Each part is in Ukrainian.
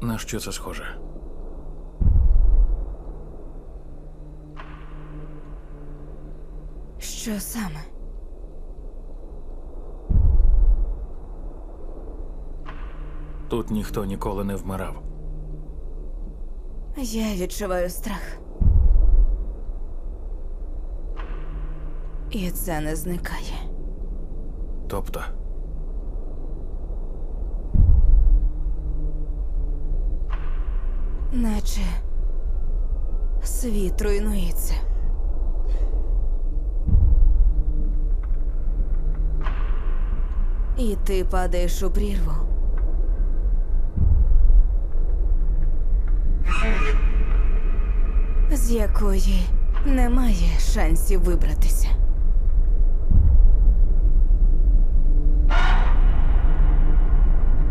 На що це схоже? Що саме? Тут ніхто ніколи не вмирав. Я відчуваю страх. І це не зникає. Тобто, Наче світ руйнується. І ти падаєш у прірву. З якої немає шансів вибратися.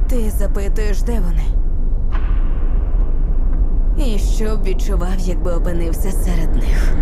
Ти запитуєш, де вони? Що б відчував, якби опинився серед них.